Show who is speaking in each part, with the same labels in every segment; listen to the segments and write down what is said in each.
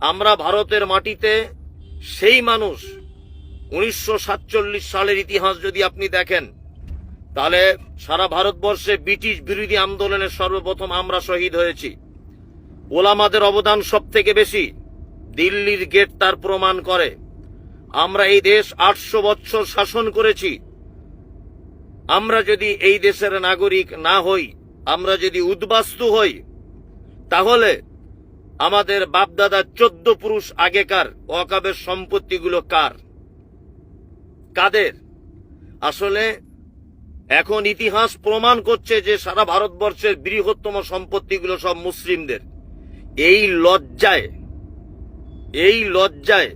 Speaker 1: আমরা ভারতের মাটিতে সেই মানুষ উনিশশো সাতচল্লিশ সালের ইতিহাস যদি আপনি দেখেন, তাহলে সারা ভারতবর্ষে ব্রিটিশ বিরোধী আন্দোলনের সর্বপ্রথম আমরা শহীদ হয়েছি। ওলামাদের অবদান সব থেকে বেশি দিল্লির গেট তার প্রমাণ করে। আমরা এই দেশ আটশো বৎসর শাসন করেছি। আমরা যদি এই দেশের নাগরিক না হই, আমরা যদি উদ্বাস্তু হই, তাহলে আমাদের বাপদাদা চোদ্দ পুরুষ আগেকার ওয়াকাবের সম্পত্তিগুলো কার? কাদের? আসলে এখন ইতিহাস প্রমাণ করছে যে সারা ভারতবর্ষের বৃহত্তম সম্পত্তিগুলো সব মুসলিমদের। এই লজ্জায় এই লজ্জায়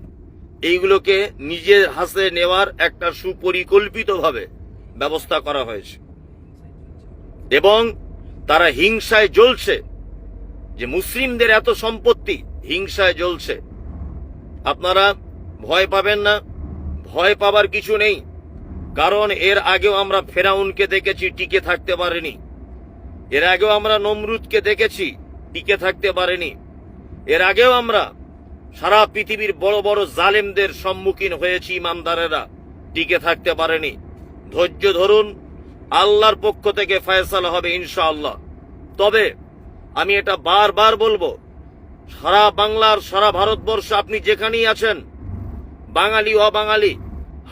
Speaker 1: এইগুলোকে নিজের হাতে নেওয়ার একটা সুপরিকল্পিতভাবে ব্যবস্থা করা হয়েছে। এবং তারা হিংসায় জ্বলছে। যে মুসলিমদের এত সম্পত্তি হিংসায় জ্বলছে। আপনারা ভয় পাবেন না, ভয় পাবার কিছু নেই, কারণ এর আগেও আমরা ফেরাউনকে দেখেছি টিকে থাকতে পারেনি। এর আগেও আমরা নমরুদকে দেখেছি টিকে থাকতে পারেনি। এর আগেও আমরা সারা পৃথিবীর বড় বড় জালেমদের সম্মুখীন হয়েছি, ইমানদারেরা টিকে থাকতে পারেনি। ধৈর্য ধরুন, আল্লাহর পক্ষ থেকে ফয়সালা হবে ইনশাআল্লাহ। তবে আমি এটা বারবার বলব। সারা বাংলার, সারা ভারতবর্ষ আপনি যেখানেই আছেন, বাঙালি, অবাঙালি,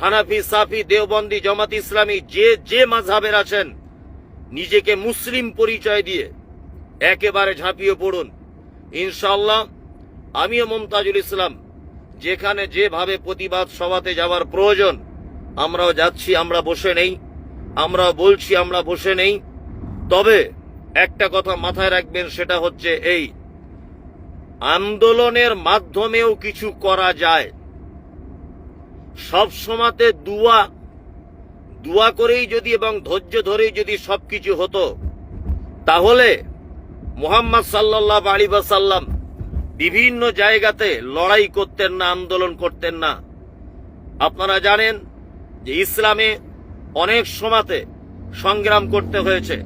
Speaker 1: হানাফি, সাফি, দেওবন্দি, জমাত ইসলামী, যে যে মাঝহাবের আছেন, নিজেকে মুসলিম পরিচয় দিয়ে একেবারে ঝাঁপিয়ে পড়ুন। ইনশাল্লাহ আমিও মমতাজুল ইসলাম, যেখানে যেভাবে প্রতিবাদ সভাতে যাওয়ার প্রয়োজন, আমরাও যাচ্ছি, আমরা বসে নেই আমরা বলছি, আমরা বসে নেই। তবে একটা কথা মাথায় রাখবেন, সেটা হচ্ছে এই, আন্দোলনের মাধ্যমেও কিছু করা যায়। সব সময়তে দুয়া দুয়া করেই যদি এবং ধৈর্য ধরেই যদি সবকিছু হতো, তাহলে মোহাম্মদ সাল্লাহ আলী সাল্লাম বিভিন্ন জায়গাতে লড়াই করতেন না, আন্দোলন করতেন না। আপনারা জানেন যে ইসলামে অনেক সময়তে সংগ্রাম করতে হয়েছে।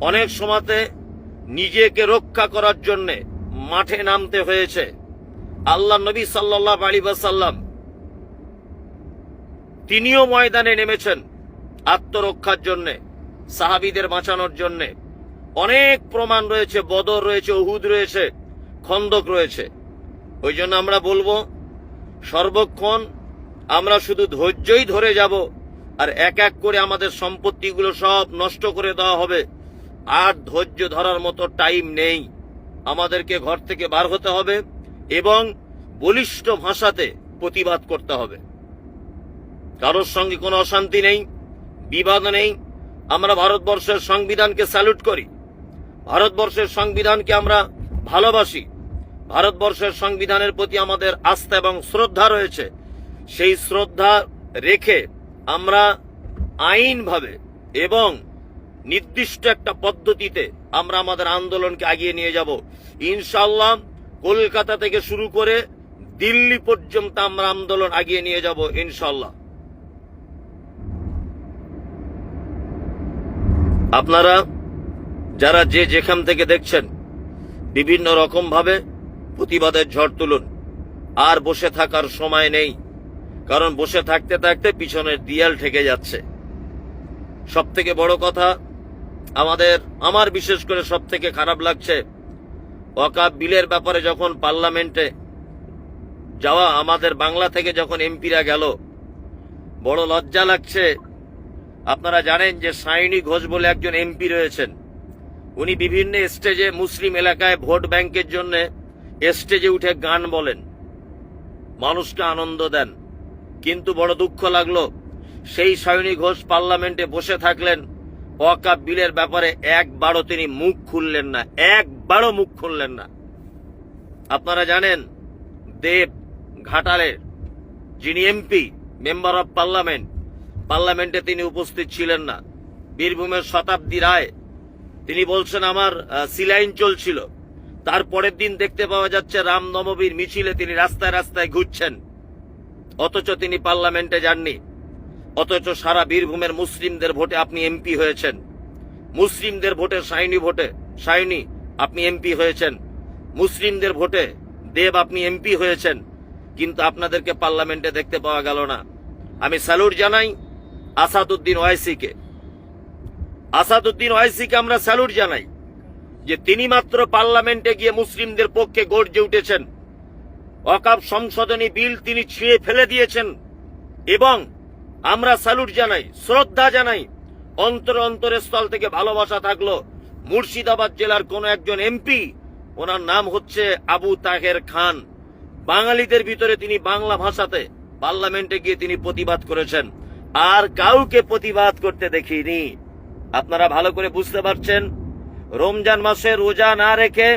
Speaker 1: অনেক সময়তে নিজেকে রক্ষা করার জন্য মাঠে নামতে হয়েছে। আল্লাহ নবী সাল্লাহ আলী সাল্লাম তিনিও ময়দানে নেমেছেন আত্মরক্ষার জন্য, সাহাবিদের বাঁচানোর জন্য। অনেক প্রমাণ রয়েছে, বদর রয়েছে, উহুদ রয়েছে, খন্দক রয়েছে। ওই জন্য আমরা বলব, সর্বক্ষণ আমরা শুধু ধৈর্যই ধরে যাব আর এক এক করে আমাদের সম্পত্তিগুলো সব নষ্ট করে দেওয়া হবে। আর ধৈর্য ধরার মতো টাইম নেই। আমাদেরকে ঘর থেকে বার হতে হবে এবং বলিষ্ঠ ভাষাতে প্রতিবাদ করতে হবে। কারোর সঙ্গে কোনো অশান্তি নেই, বিবাদ নেই। আমরা ভারতবর্ষের সংবিধানকে স্যালুট করি। ভারতবর্ষের সংবিধানকে আমরা ভালোবাসি। ভারতবর্ষের সংবিধানের প্রতি আমাদের আস্থা এবং শ্রদ্ধা রয়েছে। সেই শ্রদ্ধা রেখে আমরা আইনভাবে এবং নির্দিষ্ট একটা পদ্ধতিতে আমরা আমাদের আন্দোলনকে আগিয়ে নিয়ে যাব। ইনশাল্লাহ কলকাতা থেকে শুরু করে দিল্লি পর্যন্ত আমরা আন্দোলন এগিয়ে নিয়ে যাব ইনশাল্লাহ আপনারা যারা যে যেখান থেকে দেখছেন, বিভিন্ন রকম ভাবে প্রতিবাদের ঝড় তুলুন। আর বসে থাকার সময় নেই, কারণ বসে থাকতে থাকতে পিছনের দিয়াল ঠেকে যাচ্ছে। সব থেকে বড় কথা আমাদের, আমার বিশেষ করে সব থেকে খারাপ লাগছে, ওয়াকাব বিলের ব্যাপারে যখন পার্লামেন্টে যাওয়া, আমাদের বাংলা থেকে যখন এমপিরা গেল, বড় লজ্জা লাগছে। আপনারা জানেন যে সায়নী ঘোষ বলে একজন এমপি রয়েছেন। উনি বিভিন্ন স্টেজে মুসলিম এলাকায় ভোট ব্যাংকের জন্য স্টেজে উঠে গান বলেন। মানুষকে আনন্দ দেন। কিন্তু বড় দুঃখ লাগল, সেই সায়নী ঘোষ পার্লামেন্টে বসে থাকলেন ওয়াকাব বিলের ব্যাপারে একবারও তিনি মুখ খুললেন না, একবারও মুখ খুললেন না। আপনারা জানেন, দেব ঘাটালের যিনি এমপি, মেম্বার অফ পার্লামেন্ট, পার্লামেন্টে তিনি উপস্থিত ছিলেন না। বীরভূমের শতাব্দী রায়, তিনি বলছেন, আমার সিলাইন চলছিল। তার পরের দিন দেখতে পাওয়া যাচ্ছে, রামনবমীর মিছিলে তিনি রাস্তায় রাস্তায় ঘুরছেন। অথচ তিনি পার্লামেন্টে যাননি। অথচ সারা বীরভূমের মুসলিমদের ভোটে আপনি এমপি হয়েছেন। মুসলিমদের ভোটে সাইনি ভোটে, সাইনি, আপনি এমপি হয়েছেন। মুসলিমদের ভোটে দেব আপনি এমপি হয়েছেন। কিন্তু আপনাদেরকে পার্লামেন্টে দেখতে পাওয়া গেল না। আমি স্যালুট জানাই আসাদুদ্দিন ওয়াইসিকে। আসাদুদ্দিন ওয়াইসিকে আমরা স্যালুট জানাই যে তিনি মাত্র পার্লামেন্টে গিয়ে মুসলিমদের পক্ষে গর্জে উঠেছেন। অকাপ সংশোধনী বিল তিনি ছিঁড়ে ফেলে দিয়েছেন এবং আমরা স্যালুট জানাই, শ্রদ্ধা জানাই। অন্তর অন্তরের স্থল থেকে ভালোবাসা থাকল। মুর্শিদাবাদ জেলার কোন একজন এমপি, ওনার নাম হচ্ছে আবু তাহের খান। বাঙালিদের ভিতরে তিনি বাংলা ভাষাতে পার্লামেন্টে গিয়ে তিনি প্রতিবাদ করেছেন। আর কাউকে প্রতিবাদ করতে দেখিনি। আপনারা ভালো করে বুঝতে পারছেন, রমজান মাসে রোজা না রেখে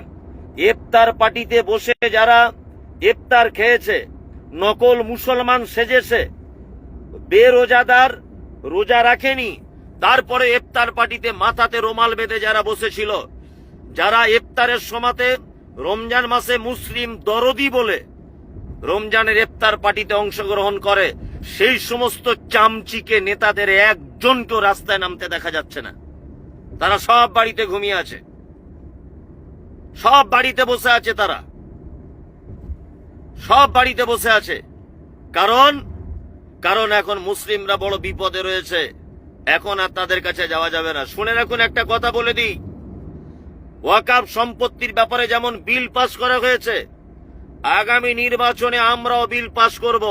Speaker 1: ইফতার পার্টিতে বসে যারা ইফতার খেয়েছে, নকল মুসলমান সেজেছে বেরোজাদার রোজা রাখেনি। তারপরে ইফতার পার্টিতে মাথাতে রোমাল বেঁধে যারা বসেছিল, যারা ইফতারের সমাতে রমজান মাসে মুসলিম দরদি বলে রমজানের ইফতার পার্টিতে অংশগ্রহণ করে, সেই সমস্ত চামচিকে নেতাদের একজনকেও রাস্তায় নামতে দেখা যাচ্ছে না। তারা সব বাড়িতে ঘুমিয়ে আছে। সব বাড়িতে বসে আছে তারা। সব বাড়িতে বসে আছে। কারণ কারণ এখন মুসলিমরা বড় বিপদে রয়েছে। এখন আর তাদের কাছে যাওয়া যাবে না। শুনে রাখুন একটা কথা বলে দিই। ওয়াকাব সম্পত্তির ব্যাপারে যেমন বিল পাস করা হয়েছে, আগামী নির্বাচনে আমরাও বিল পাস করব।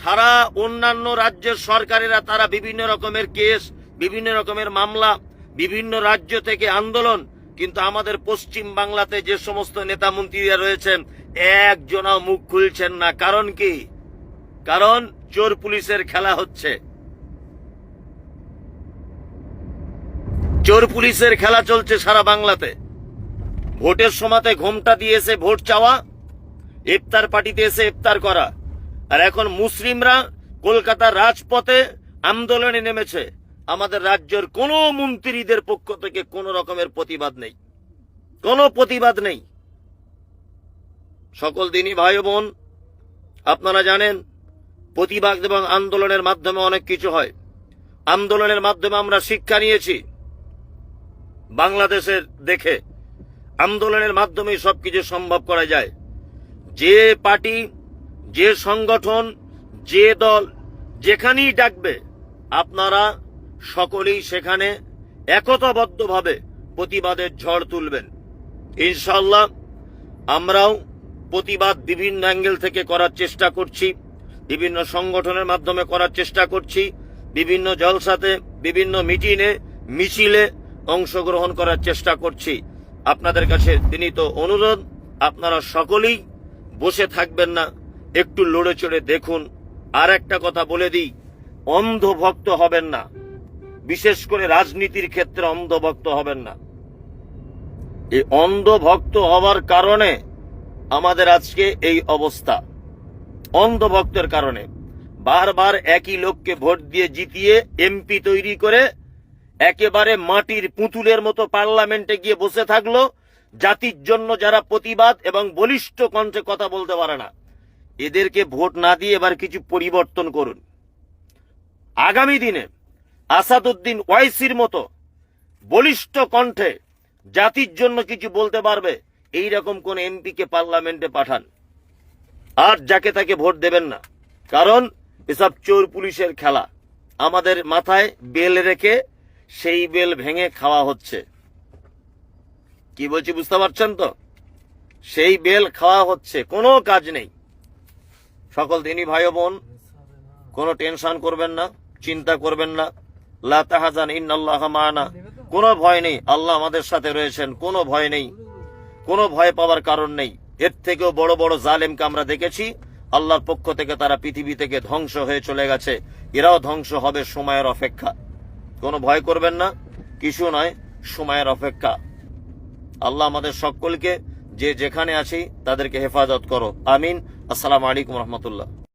Speaker 1: সারা অন্যান্য রাজ্যের সরকারেরা তারা বিভিন্ন রকমের কেস, বিভিন্ন রকমের মামলা, বিভিন্ন রাজ্য থেকে আন্দোলন, কিন্তু আমাদের পশ্চিম বাংলাতে যে সমস্ত নেতা মন্ত্রীরা রয়েছেন, একজনও মুখ খুলছেন না। কারণ কি? কারণ চোর পুলিশের খেলা হচ্ছে। চোর পুলিশের খেলা চলছে সারা বাংলাতে। ভোটের সময়তে ঘোমটা দিয়ে এসে ভোট চাওয়া, ইফতার পার্টিতে এসে ইফতার করা। আর এখন মুসলিমরা কলকাতার রাজপথে আন্দোলনে নেমেছে। আমাদের রাজ্যের কোনো মন্ত্রীদের পক্ষ থেকে কোনো রকমের প্রতিবাদ নেই। কোনো প্রতিবাদ নেই। সকল দিনই ভাই বোন, আপনারা জানেন প্রতিবাদ এবং আন্দোলনের মাধ্যমে অনেক কিছু হয়। আন্দোলনের মাধ্যমে আমরা শিক্ষা নিয়েছি। বাংলাদেশের দেখে আন্দোলনের মাধ্যমেই সবকিছু সম্ভব করা যায়। যে পার্টি, যে সংগঠন, যে দল যেখানেই ডাকবে, আপনারা সকলেই সেখানে একতাবদ্ধভাবে প্রতিবাদের ঝড় তুলবেন। ইনশাল্লাহ আমরাও প্রতিবাদ বিভিন্ন অ্যাঙ্গেল থেকে করার চেষ্টা করছি। বিভিন্ন সংগঠনের মাধ্যমে করার চেষ্টা করছি, বিভিন্ন জলসাতে, বিভিন্ন মিটিংয়ে, মিছিলে অংশগ্রহণ করার চেষ্টা করছি। আপনাদের কাছে বিনীত অনুরোধ, আপনারা সকলেই বসে থাকবেন না, একটু লড়ে চড়ে দেখুন। আর একটা কথা বলে দিই, অন্ধভক্ত হবেন না। বিশেষ করে রাজনীতির ক্ষেত্রে অন্ধভক্ত হবেন না। এই অন্ধভক্ত হওয়ার কারণে আমাদের আজকে এই অবস্থা। অন্ধভক্তের কারণে। বারবার একই লোককে ভোট দিয়ে জিতিয়ে এমপি তৈরি করে একেবারে মাটির পুতুলের মতো পার্লামেন্টে গিয়ে বসে থাকল জাতির জন্য যারা প্রতিবাদ এবং বলিষ্ঠ কণ্ঠে কথা বলতে পারে না। এদেরকে ভোট না দিয়ে এবার কিছু পরিবর্তন করুন। আগামী দিনে আসাদুদ্দিন ওয়াইসির মতো বলিষ্ঠ কণ্ঠে জাতির জন্য কিছু বলতে পারবে এই রকম কোন এমপিকে পার্লামেন্টে পাঠান। আর যাকে তাকে ভোট দেবেন না। কারণ এসব চোর পুলিশের খেলা। আমাদের মাথায় বেল রেখে সেই বেল ভেঙে খাওয়া হচ্ছে। কি বলছি বুঝতে পারছেন তো? সেই বেল খাওয়া হচ্ছে, কোনো কাজ নেই। সকল দিনই ভাই বোন, কোনো টেনশন করবেন না, চিন্তা করবেন না। লা তাহাজান ইন্নাল্লাহ মানা। কোনো ভয় নেই, আল্লাহ আমাদের সাথে রয়েছেন, কোনো ভয় নেই। কোনো ভয় পাওয়ার কারণ নেই। এর থেকেও বড় বড় জালেমকে আমরা দেখেছি। আল্লাহর পক্ষ থেকে তারা পৃথিবী থেকে ধ্বংস হয়ে চলে গেছে। এরাও ধ্বংস হবে সময়ের অপেক্ষা। কোনো ভয় করবেন না, কিছু নয়, সময়ের অপেক্ষা। আল্লাহ আমাদের সকলকে যে যেখানে আছি তাদেরকে হেফাজত করো। আমিন। আসসালামু আলাইকুম রহমতুল্লাহ।